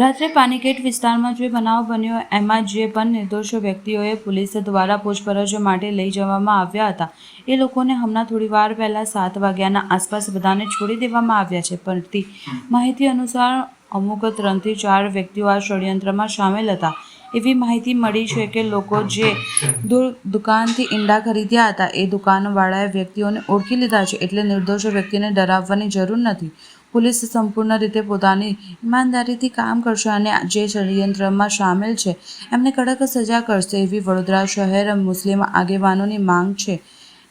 રાત્રે પાનીગેટ વિસ્તારમાં જે બનાવ બન્યો, એમાં જે પણ નિર્દોષ વ્યક્તિઓએ પોલીસ દ્વારા પૂછપરછ માટે લઈ જવામાં આવ્યા હતા, એ લોકોને હમણાં થોડી વાર પહેલાં સાત વાગ્યાના આસપાસ બધાને છોડી દેવામાં આવ્યા છે. પરથી માહિતી અનુસાર અમુક ત્રણથી ચાર વ્યક્તિઓ આ ષડયંત્રમાં સામેલ હતા. એવી માહિતી મળી છે કે લોકો જે દૂર દુકાનથી ઈંડા ખરીદ્યા હતા, એ દુકાનવાળાએ વ્યક્તિઓને ઓળખી લીધા છે, એટલે નિર્દોષ વ્યક્તિને ડરાવવાની જરૂર નથી. પોલીસ સંપૂર્ણ રીતે પોતાની ઈમાનદારીથી કામ કરશે અને જે ષડયંત્રમાં સામેલ છે, એમને કડક સજા કરશે એવી વડોદરા શહેર મુસ્લિમ આગેવાનોની માંગ છે.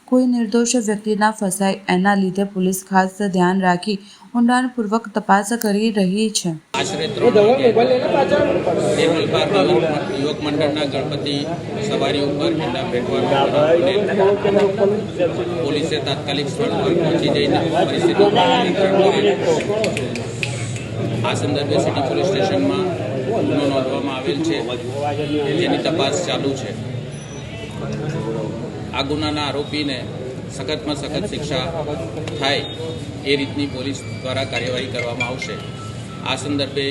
કોઈ નિર્દોષ વ્યક્તિના ફસાય એના લીધે પોલીસ ખાસ ધ્યાન રાખી ઊંડાણપૂર્વક તપાસ કરી રહી છે આશરે યુવક મંડળના ગણપતિ સવારી ઉપર ઈંડા ફેંકવાનો પોલીસે તાત્કાલિક સ્થળ પર પહોંચી જઈને પરિસ્થિતિ. આ સંદર્ભે સિટી પોલીસ સ્ટેશનમાં ગુનો નોંધવામાં આવેલ છે જેની તપાસ ચાલુ છે આ ગુનાના આરોપીને સખતમાં સખત શિક્ષા થાય એ રીતની પોલીસ દ્વારા કાર્યવાહી કરવામાં આવશે. આ સંદર્ભે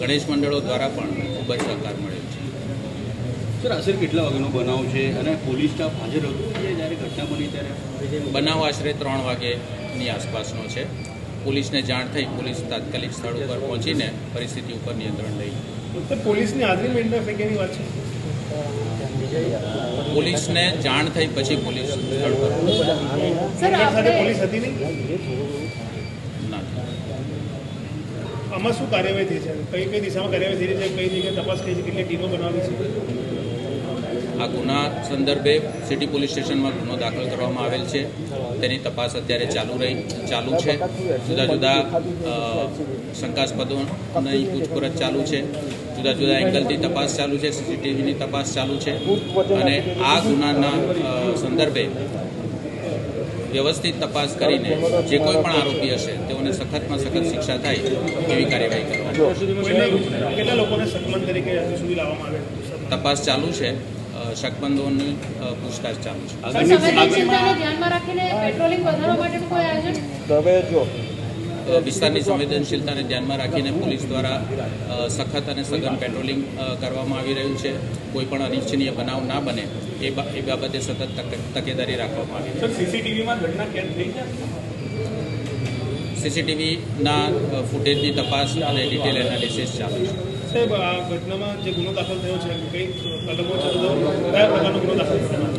ગણેશ મંડળો દ્વારા પણ ખૂબ જ સહકાર મળેલ છે. સર આશરે કેટલા વાગ્યાનો બનાવ છે અને પોલીસ સ્ટાફ હાજર હતો જ્યારે ઘટના બની ત્યારે? બનાવ આશરે ત્રણ વાગ્યાની આસપાસનો છે. પોલીસને જાણ થઈ પોલીસ તાત્કાલિક સ્થળ ઉપર પહોંચીને પરિસ્થિતિ ઉપર નિયંત્રણ લઈ. પોલીસની હાજરી ઈંડા ફેંક્યાની વાત છે. પોલીસને જાણ થઈ પછી પોલીસ સ્થળ પર પોલીસ હતી નહીં? ના આમાં શું કાર્યવાહી થઈ છે? કઈ કઈ દિશામાં કાર્યવાહી થઈ રહી છે? કઈ જગ્યાએ તપાસ કરી છે? કેટલી ટીમો બનાવી છે? આ ગુના સંદર્ભે સિટી પોલીસ સ્ટેશનમાં ગુનો દાખલ કરવામાં આવેલ છે. તેની તપાસ અત્યારે ચાલુ રહી ચાલુ છે. જુદા જુદા શંકાસ્પદોની પૂછપરછ ચાલુ છે. જુદા જુદા એંગલથી તપાસ ચાલુ છે સીસીટીવીની તપાસ ચાલુ છે. અને આ ગુનાના સંદર્ભે વ્યવસ્થિત તપાસ કરીને જે કોઈ પણ આરોપી હશે તેઓને સખતમાં સખત શિક્ષા થાય એવી કાર્યવાહી કરવાની. કોઈને કેટલા લોકોને સન્માન તરીકે હજુ સુધી લાવવામાં આવે તપાસ ચાલુ છે શકબંધોની પૂછતાછ ચાલુ છે. વિસ્તારની સંવેદનશીલતાને ધ્યાનમાં રાખીને પોલીસ દ્વારા સખત અને સઘન પેટ્રોલિંગ કરવામાં આવી રહ્યું છે. કોઈ પણ અનિચ્છનીય બનાવ ના બને એ એ બાબતે સતત તકેદારી રાખવામાં આવી સર સીસીટીવીમાં ઘટના કેદ થઈ છે? સીસીટીવીના ફૂટેજની તપાસ અને ડિટેલ એનાલિસિસ ચાલુ છે. સાહેબ આ ઘટનામાં જે ગુનો દાખલ થયો છે કઈ કલમો કયા પ્રકારનો ગુનો દાખલ કરવામાં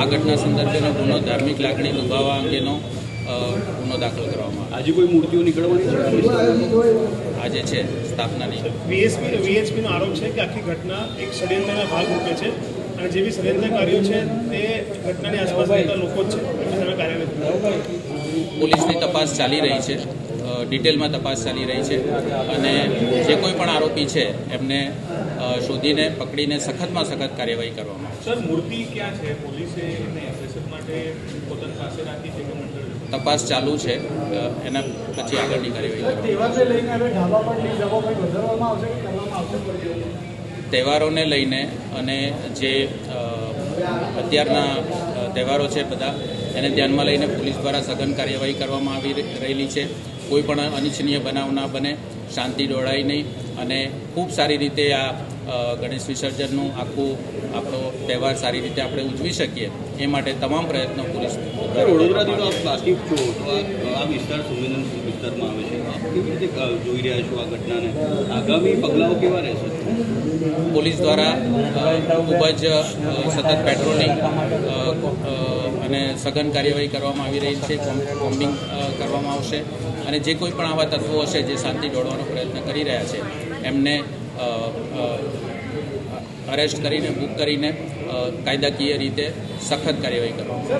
આ ઘટના સંદર્ભેનો ગુનો ધાર્મિક લાગણી દુભાવવા અંગેનો ગુનો દાખલ કરવામાં આજે કોઈ મૂર્તિઓ નીકળવાની છે? આજે છે સ્થાપનાની. વીએસપી વીએચપીનો આરોપ છે કે આખી ઘટના એક ષડયંત્રના ભાગરૂપે છે અને જે બી ષડયંત્રકારીઓ છે તે ઘટનાની આસપાસ રહેતા લોકો જ છે પોલીસની તપાસ ચાલી રહી છે ડિટેલમાં તપાસ ચાલી રહી છે અને જે કોઈ પણ આરોપી છે એમને શોધીને પકડીને સખતમાં સખત કાર્યવાહી કરવામાં આવશે. સર મૂર્તિ ક્યાં છે? પોલીસે એમને માટે પોતાની પાસે રાખી છે કે મંડળ? તપાસ ચાલુ છે. એના પછી આગળની કાર્યવાહી તહેવારોને લઈને અને જે અત્યારના તહેવારો છે બધા એને ધ્યાનમાં લઈને પોલીસ દ્વારા સઘન કાર્યવાહી કરવામાં આવી રહેલી છે. કોઈ પણ અનિચ્છનીય બનાવ ના બને, શાંતિ ડોળાય નહીં અને ખૂબ સારી રીતે આ ગણેશ વિસર્જનનું આખું આપણો તહેવાર સારી રીતે આપણે ઉજવી શકીએ, એ માટે તમામ પ્રયત્નો પૂરી વડોદરાથી તો આપ છો આ વિસ્તાર સંવેદનશીલ વિસ્તારમાં આવે છે. આપ કેવી રીતે જોઈ રહ્યા છો આ ઘટનાને? આગામી પગલાઓ કેવા રહેશે? પોલીસ દ્વારા ખૂબ જ સતત પેટ્રોલિંગ અને સઘન કાર્યવાહી કરવામાં આવી રહી છે બોમ્બિંગ કરવામાં આવશે. અને જે કોઈ પણ આવા તત્વો હશે જે શાંતિ દોડવાનો પ્રયત્ન કરી રહ્યા છે, એમને અરેસ્ટ કરીને બુક કરીને કાયદાકીય રીતે સખત કાર્યવાહી કરવામાં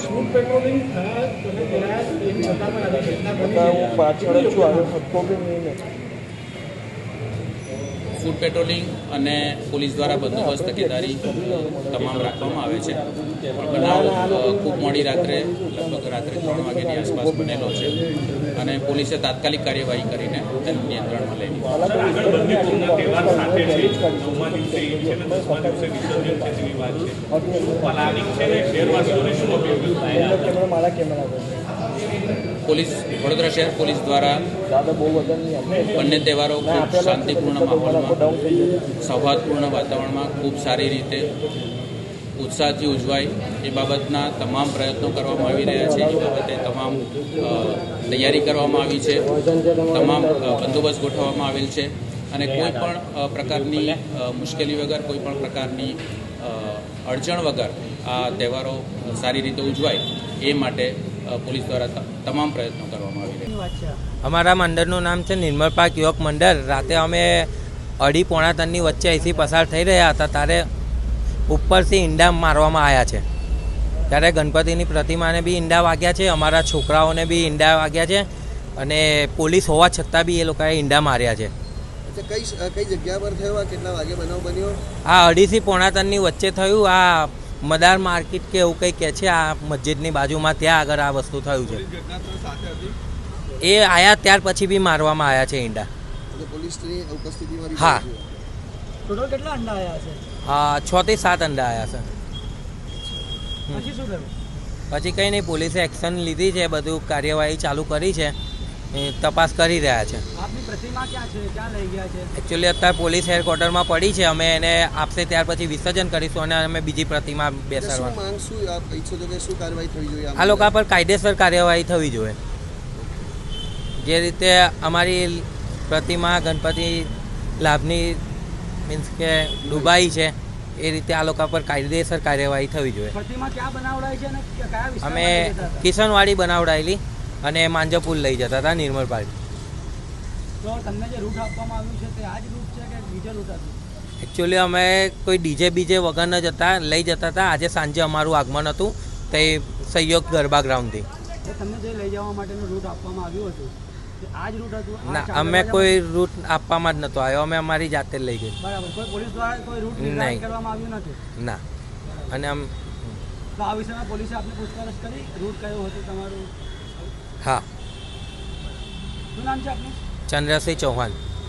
આવશે ફૂડ પેટ્રોલિંગ અને પોલીસ દ્વારા બંદોબસ્ત તકેદારી તમામ રાખવામાં આવે છે. પણ બનાવ ખૂબ મોડી રાત્રે લગભગ રાત્રે ત્રણ વાગ્યાની આસપાસ બનેલો છે અને પોલીસે તાત્કાલિક કાર્યવાહી કરીને તેને નિયંત્રણમાં લઈ લીધી. છે. પોલીસ, વડોદરા શહેર પોલીસ દ્વારા બંને તહેવારો ખૂબ શાંતિપૂર્ણ માહોલમાં, સૌહાર્દપૂર્ણ વાતાવરણમાં ખૂબ સારી રીતે ઉત્સાહથી ઉજવાય એ બાબતના તમામ પ્રયત્નો કરવામાં આવી રહ્યા છે. એ બાબતે તમામ તૈયારી કરવામાં આવી છે. તમામ બંદોબસ્ત ગોઠવવામાં આવેલ છે અને કોઈ પણ પ્રકારની મુશ્કેલી વગર, કોઈ પણ પ્રકારની અડચણ વગર આ તહેવારો સારી રીતે ઉજવાય એ માટે પોલીસ દ્વારા તમામ પ્રયત્નો કરવામાં આવી રહ્યા છે. અમારા મંડળનું નામ છે નિર્મળ પાક યુવક મંડળ. રાતે અમે અઢી પોણા ત્રણની વચ્ચે અહીંથી પસાર થઈ રહ્યા હતા ત્યારે ઉપરથી ઈંડા મારવામાં આવ્યા છે. ત્યારે ગણપતિની પ્રતિમાને બી ઈંડા વાગ્યા છે અમારા છોકરાઓને બી ઈંડા વાગ્યા છે અને પોલીસ હોવા છતાં બી એ લોકોએ ઈંડા માર્યા છે. કઈ કઈ જગ્યા પર થયો? આ કેટલા વાગે બનાવ બન્યો? આ અઢીથી પોણા ત્રણની વચ્ચે થયું. આ મદાર માર્કેટ કે એવું કંઈ કહે છે? આ મસ્જિદની બાજુમાં ત્યાં આગળ આ વસ્તુ થયું છે. એ આયા ત્યાર પછી બી મારવામાં આવ્યા છે ઈંડા. હા. ટોટલ કેટલા અંડા આવ્યા છે? હા છ થી સાત અંડા આવ્યા છે. પછી શું થયું? પછી કંઈ નહીં પોલીસે એક્શન લીધી છે બધું કાર્યવાહી ચાલુ કરી છે. એ તપાસ કરી રહ્યા છે. આપની પ્રતિમા ક્યાં છે? ક્યાં લઈ ગયા છે? એકચ્યુઅલી અત્યારે પોલીસ હેડક્વાર્ટરમાં પડી છે. અમે એને આપશે ત્યાર પછી વિસર્જન કરીશું અને અમે બીજી પ્રતિમા બેસાડવા આ લોકો પર કાયદેસર કાર્યવાહી થવી જોઈએ. જે રીતે અમારી પ્રતિમા ગણપતિ લાભની મીન્સ કે ડૂબાઈ છે એ રીતે આ લોકો પર કાયદેસર કાર્યવાહી થવી જોઈએ. પ્રતિમા ક્યાં બનાવડાય છે અને કયા વિસ્તારમાં અમે? કિશનવાડી બનાવડાયેલી. અને માંજપુર લઈ જતા હતા નિર્મળ પાર્ક. તો તમને જે રૂટ આપવામાં આવ્યું છે તે આ જ રૂટ છે કે બીજો રૂટ હતું? એકચ્યુઅલી અમે કોઈ ડીજે બીજે વગર ન જતા લઈ જતા હતા. આજે સાંજે અમારું આગમન હતું તે સહયોગ ગરબા ગ્રાઉન્ડથી. તમને જે લઈ જવા માટેનું રૂટ આપવામાં આવ્યું હતું તે આ જ રૂટ હતું? આ ના અમે કોઈ રૂટ આપવામાં જ નહોતો આવ્યો. અમે અમારી જાતે લઈ ગઈ. બરાબર. કોઈ પોલીસ દ્વારા કોઈ રૂટ નહીં. કરવામાં આવ્યું નથી? ના. અને આમ તો આ વિષયમાં પોલીસે આપને પૂછપરછ કરી રૂટ કયો હતો તમારું? હા. શું નામ છે ચંદ્રસિંહ ચૌહાણ.